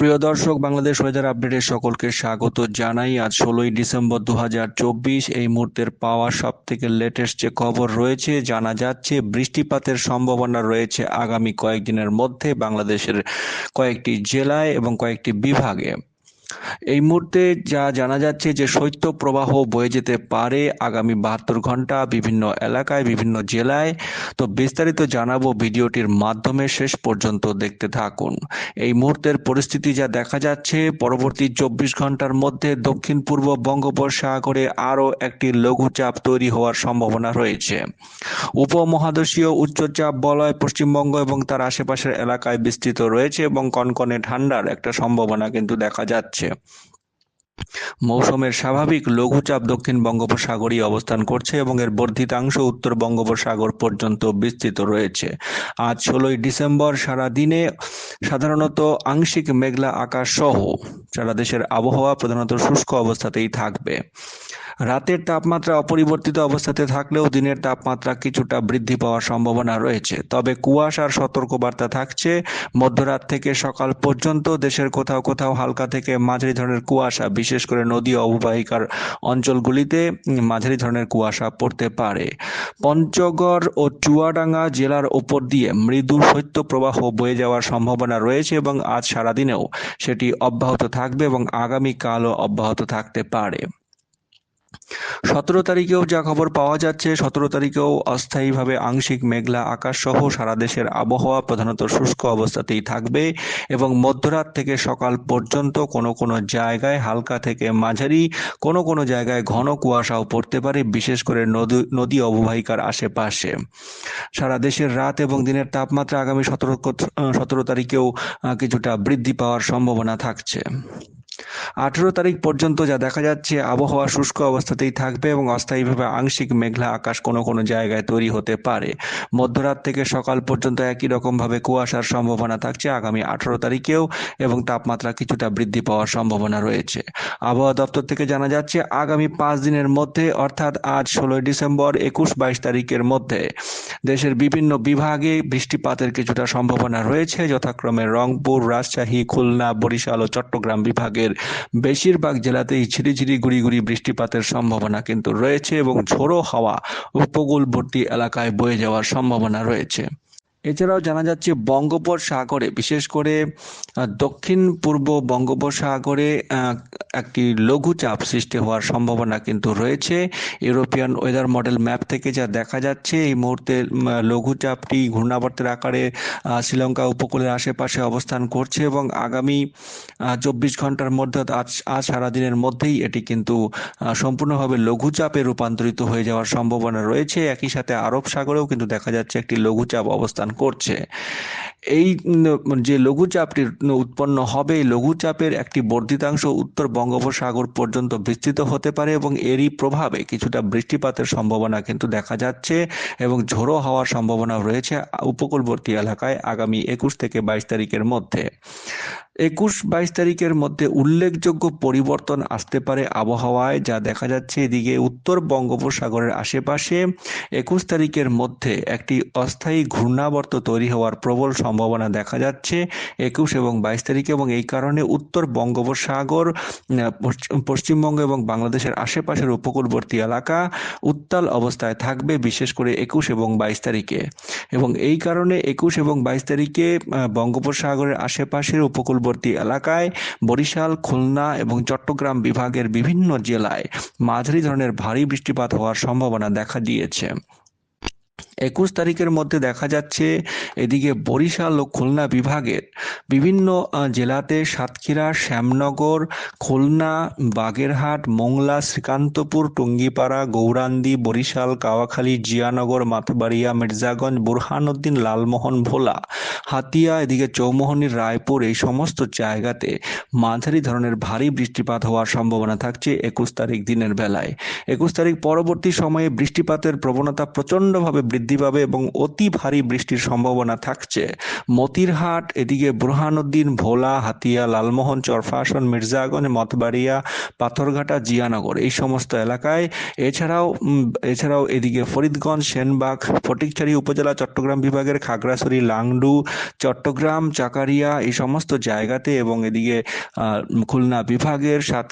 প্রিয় দর্শক, বাংলাদেশ ওয়েদার আপডেটে সকলকে স্বাগত জানাই। আজ ষোলোই ডিসেম্বর দু হাজার চব্বিশ, এই মুহূর্তের পাওয়া সব থেকে লেটেস্ট যে খবর রয়েছে, জানা যাচ্ছে বৃষ্টিপাতের সম্ভাবনা রয়েছে আগামী কয়েকদিনের মধ্যে বাংলাদেশের কয়েকটি জেলায় এবং কয়েকটি বিভাগে। এই মুহূর্তে যা জানা যাচ্ছে যে শৈত্য প্রবাহ বয়ে যেতে পারে আগামী বাহাত্তর ঘণ্টা বিভিন্ন এলাকায়, বিভিন্ন জেলায়। তো বিস্তারিত জানাব ভিডিওটির মাধ্যমে, শেষ পর্যন্ত দেখতে থাকুন। এই মুহূর্তের পরিস্থিতি যা দেখা যাচ্ছে, পরবর্তী চব্বিশ ঘণ্টার মধ্যে দক্ষিণ পূর্ব বঙ্গোপসাগরে আরও একটি লঘুচাপ তৈরি হওয়ার সম্ভাবনা রয়েছে। উপমহাদেশীয় উচ্চচাপ বলয় পশ্চিমবঙ্গ এবং তার আশেপাশের এলাকায় বিস্তৃত রয়েছে এবং কনকনে ঠান্ডার একটা সম্ভাবনা কিন্তু দেখা যাচ্ছে। মৌসুমের স্বাভাবিক লঘুচাপ দক্ষিণ বঙ্গোপসাগরই অবস্থান করছে এবং এর বর্ধিতাংশ উত্তর বঙ্গোপসাগর পর্যন্ত বিস্তৃত রয়েছে। আজ ষোলোই ডিসেম্বর সারা দিনে সাধারণত আংশিক মেঘলা আকাশ সহ সারা দেশের আবহাওয়া প্রধানত শুষ্ক অবস্থাতেই থাকবে। রাতের তাপমাত্রা অপরিবর্তিত অবস্থাতে থাকলেও দিনের তাপমাত্রা কিছুটা বৃদ্ধি পাওয়ার সম্ভাবনা রয়েছে। তবে কুয়াশার সতর্কবার্তা থাকছে। মধ্যরাত থেকে সকাল পর্যন্ত দেশের কোথাও কোথাও হালকা থেকে মাঝারি ধরনের কুয়াশা, বিশেষ করে নদী অববাহিকার অঞ্চলগুলিতে মাঝারি ধরনের কুয়াশা পড়তে পারে। পঞ্চগড় ও চুয়াডাঙ্গা জেলার ওপর দিয়ে মৃদু শৈত্য প্রবাহ বয়ে যাওয়ার সম্ভাবনা রয়েছে এবং আজ সারাদিনেও সেটি অব্যাহত থাকবে এবং আগামীকালও অব্যাহত থাকতে পারে। সতেরো তারিখেও যা খবর পাওয়া যাচ্ছে, সতেরো তারিখেও অস্থায়ীভাবে আংশিক মেঘলা আকাশ সহ সারা দেশের আবহাওয়া প্রধানত শুষ্ক অবস্থাতেই থাকবে এবং মধ্যরাত থেকে সকাল পর্যন্ত কোনো কোনো জায়গায় হালকা থেকে মাঝারি, কোনো কোনো জায়গায় ঘন কুয়াশাও পড়তে পারে, বিশেষ করে নদী নদী অববাহিকার আশেপাশে। সারা দেশের রাত এবং দিনের তাপমাত্রা আগামী সতেরো সতেরো তারিখেও কিছুটা বৃদ্ধি পাওয়ার সম্ভাবনা থাকছে। আঠেরো তারিখ পর্যন্ত যা দেখা যাচ্ছে, আবহাওয়া শুষ্ক অবস্থাতেই থাকবে এবং অস্থায়ীভাবে আংশিক মেঘলা আকাশ কোনো কোনো জায়গায় তৈরি হতে পারে। মধ্যরাত থেকে সকাল পর্যন্ত একই রকমভাবে কুয়াশার সম্ভাবনা থাকছে আগামী আঠেরো তারিখেও এবং তাপমাত্রা কিছুটা বৃদ্ধি পাওয়ার সম্ভাবনা রয়েছে। আবহাওয়া দপ্তর থেকে জানা যাচ্ছে, আগামী পাঁচ দিনের মধ্যে অর্থাৎ আজ ষোলোই ডিসেম্বর, একুশ বাইশ তারিখের মধ্যে দেশের বিভিন্ন বিভাগে বৃষ্টিপাতের কিছুটা সম্ভাবনা রয়েছে। যথাক্রমে রংপুর, রাজশাহী, খুলনা, বরিশাল ও চট্টগ্রাম বিভাগের বেশিরভাগ জেলাতেই ঝিরিঝিরি গুড়ি গুড়ি বৃষ্টিপাতের সম্ভাবনা কিন্তু রয়েছে এবং ঝোড়ো হাওয়া উপকূলবর্তী এলাকায় বয়ে যাওয়ার সম্ভাবনা রয়েছে। এছাড়াও জানা যাচ্ছে বঙ্গোপসাগরে বিশেষ করে দক্ষিণ পূর্ব বঙ্গোপসাগরে একটি লঘুচাপ সৃষ্টি হওয়ার সম্ভাবনা কিন্তু রয়েছে। ইউরোপিয়ান ওয়েদার মডেল ম্যাপ থেকে যা দেখা যাচ্ছে, এই মুহূর্তে লঘুচাপটি ঘূর্ণাবর্তের আকারে শ্রীলঙ্কা উপকূলের আশেপাশে অবস্থান করছে এবং আগামী চব্বিশ ঘণ্টার মধ্যে আজ আজ সারাদিনের মধ্যেই এটি কিন্তু সম্পূর্ণভাবে লঘুচাপে রূপান্তরিত হয়ে যাওয়ার সম্ভাবনা রয়েছে। একই সাথে আরব সাগরেও কিন্তু দেখা যাচ্ছে একটি লঘুচাপ অবস্থান করছে এই যে লঘুচাপটি উৎপন্ন হবে, এই লঘুচাপের একটি বর্ধিতাংশ উত্তর বঙ্গোপসাগর পর্যন্ত বিস্তৃত হতে পারে এবং এরই প্রভাবে কিছুটা বৃষ্টিপাতের সম্ভাবনা কিন্তু দেখা যাচ্ছে এবং ঝোড়ো হওয়ার সম্ভাবনা রয়েছে উপকূলবর্তী এলাকায় আগামী একুশ থেকে বাইশ তারিখের মধ্যে। একুশ বাইশ তারিখের মধ্যে উল্লেখযোগ্য পরিবর্তন আসতে পারে আবহাওয়ায়, যা দেখা যাচ্ছে এদিকে উত্তর বঙ্গোপসাগরের আশেপাশে একুশ তারিখের মধ্যে একটি অস্থায়ী ঘূর্ণাবর্ত তৈরি হওয়ার প্রবল সম্ভাবনা দেখা যাচ্ছে একুশ এবং বাইশ তারিখে এবং এই কারণে উত্তর বঙ্গোপসাগর পশ্চিমবঙ্গ এবং বাংলাদেশের আশেপাশের উপকূলবর্তী এলাকা উত্তাল অবস্থায় থাকবে, বিশেষ করে একুশ এবং বাইশ তারিখে। এবং এই কারণে একুশ এবং বাইশ তারিখে বঙ্গোপসাগরের আশেপাশের উপকূলবর্তী এলাকায় বরিশাল, খুলনা এবং চট্টগ্রাম বিভাগের বিভিন্ন জেলায় মাঝারি ধরনের ভারী বৃষ্টিপাত হওয়ার সম্ভাবনা দেখা দিয়েছে। একুশ তারিখের মধ্যে দেখা যাচ্ছে এদিকে বরিশাল ও খুলনা বিভাগের বিভিন্ন জেলাতে সাতক্ষীরা, শ্যামনগর, খুলনা, বাগেরহাট, মোংলা, শ্রীকান্তপুর, টুঙ্গিপাড়া, গৌরান্দি, বরিশাল, কাওয়াখালী, জিয়ানগর মাতবাড়িয়া মির্জাগঞ্জ, বুরহানুদ্দিন, লালমোহন, ভোলা, হাতিয়া, এদিকে চৌমোহনীর রায়পুর এই সমস্ত জায়গাতে মাঝারি ধরনের ভারী বৃষ্টিপাত হওয়ার সম্ভাবনা থাকছে একুশ তারিখ দিনের বেলায়। একুশ তারিখ পরবর্তী সময়ে বৃষ্টিপাতের প্রবণতা প্রচণ্ডভাবে বৃদ্ধি বৃদ্ধি পাবে এবং অতি ভারী বৃষ্টির সম্ভাবনা থাকছে। মতিরহাট, এদিকে বুরহানুদ্দিন, ভোলা, হাতিয়া, লালমোহন চরফাসন মির্জাগঞ্জ, মতবাড়িয়া, পাথরঘাটা, জিয়ানগর এই সমস্ত এলাকায়। এছাড়াও এছাড়াও এদিকে ফরিদগঞ্জ, সেনবাগ, ফটিকছড়ি উপজেলা, চট্টগ্রাম বিভাগের খাগড়াছড়ি, লাংডু, চট্টগ্রাম, চাকারিয়া এই সমস্ত জায়গাতে এবং এদিকে খুলনা বিভাগের সাত,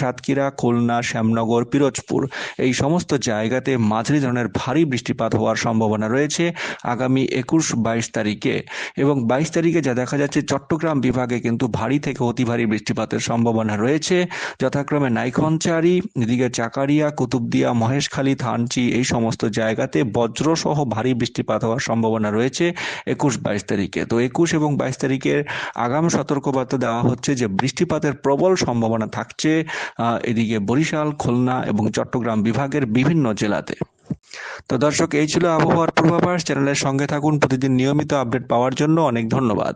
সাতক্ষীরা, খুলনা, শ্যামনগর, পিরোজপুর এই সমস্ত জায়গাতে মাঝারি ধরনের ভারী বৃষ্টিপাত হওয়ার সম্ভাবনা রয়েছে আগামী একুশ বাইশ তারিখে। এবং বাইশ তারিখে যা দেখা যাচ্ছে, চট্টগ্রাম বিভাগে কিন্তু ভারী থেকে অতি ভারী বৃষ্টিপাতের সম্ভাবনা রয়েছে। যথাক্রমে নাইখনচারি এদিকে চাকারিয়া, কুতুবদিয়া, মহেশখালী, থানচি এই সমস্ত জায়গাতে বজ্রসহ ভারী বৃষ্টিপাত হওয়ার সম্ভাবনা রয়েছে একুশ বাইশ তারিখে। তো একুশ এবং বাইশ তারিখের আগাম সতর্কবার্তা দেওয়া হচ্ছে যে, বৃষ্টিপাতের প্রবল সম্ভাবনা থাকছে এদিকে বরিশাল, খুলনা এবং চট্টগ্রাম বিভাগের বিভিন্ন জেলাতে। তো দর্শক, এই ছিল আবহাওয়ার পূর্বাভাস। চ্যানেলের সঙ্গে থাকুন, প্রতিদিন নিয়মিত আপডেট পাওয়ার জন্য অনেক ধন্যবাদ।